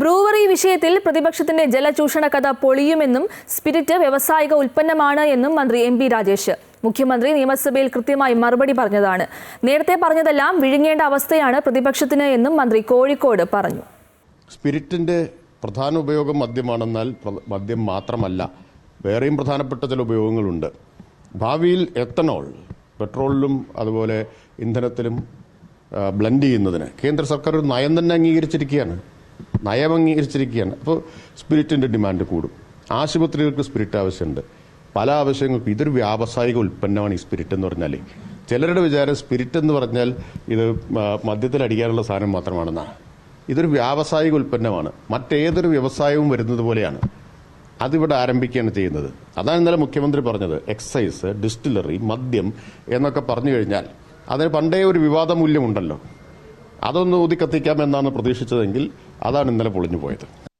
Brewery വിഷയത്തിൽ പ്രതിപക്ഷത്തിന്റെ ജലചൂഷണ കഥ പൊളിയുമെന്നും സ്പിരിറ്റ് വ്യവസായിക ഉൽപ്പന്നമാണ് എന്നും മന്ത്രി എം പി രാജേഷ്. മുഖ്യമന്ത്രി നിയമസഭയിൽ കൃത്യമായി മറുപടി പറഞ്ഞതാണ്. നേരത്തെ പറഞ്ഞതെല്ലാം വിഴുങ്ങേണ്ട അവസ്ഥയാണ് പ്രതിപക്ഷത്തിന് എന്നും മന്ത്രി കോഴിക്കോട് പറഞ്ഞു. സ്പിരിറ്റിന്റെ പ്രധാന ഉപയോഗം മദ്യമാണെന്നാൽ മദ്യം മാത്രമല്ല വേറെയും പ്രധാനപ്പെട്ട ചില ഉപയോഗങ്ങളുണ്ട്. ഭാവിയിൽ എത്തനോൾ പെട്രോളിലും അതുപോലെ ഇന്ധനത്തിലും ബ്ലെൻഡ് ചെയ്യുന്നതിന് കേന്ദ്ര സർക്കാർ ഒരു നയം തന്നെ അംഗീകരിച്ചിരിക്കുകയാണ്. നയം അംഗീകരിച്ചിരിക്കുകയാണ് അപ്പോൾ സ്പിരിറ്റിന്റെ ഡിമാൻഡ് കൂടും. ആശുപത്രികൾക്ക് സ്പിരിറ്റ് ആവശ്യമുണ്ട്. പല ആവശ്യങ്ങൾക്കും ഇതൊരു വ്യാവസായിക ഉൽപ്പന്നമാണ് ഈ സ്പിരിറ്റ് എന്ന് പറഞ്ഞാൽ ചിലരുടെ വിചാരം സ്പിരിറ്റ് എന്ന് പറഞ്ഞാൽ ഇത് മദ്യത്തിൽ അടിക്കാനുള്ള സാധനം മാത്രമാണെന്നാണ് ഇതൊരു വ്യാവസായിക ഉൽപ്പന്നമാണ്. മറ്റേതൊരു വ്യവസായവും വരുന്നത് പോലെയാണ്. അതിവിടെ ആരംഭിക്കുകയാണ് ചെയ്യുന്നത്. അതാണ് ഇന്നലെ മുഖ്യമന്ത്രി പറഞ്ഞത്. എക്സൈസ് ഡിസ്റ്റിലറി മദ്യം എന്നൊക്കെ പറഞ്ഞു കഴിഞ്ഞാൽ അതിന് പണ്ടേ ഒരു വിവാദ മൂല്യമുണ്ടല്ലോ അതൊന്ന് ഊതിക്കത്തിക്കാമെന്നാണ് പ്രതീക്ഷിച്ചതെങ്കിൽ അതാണ് ഇന്നലെ പൊളിഞ്ഞു പോയത്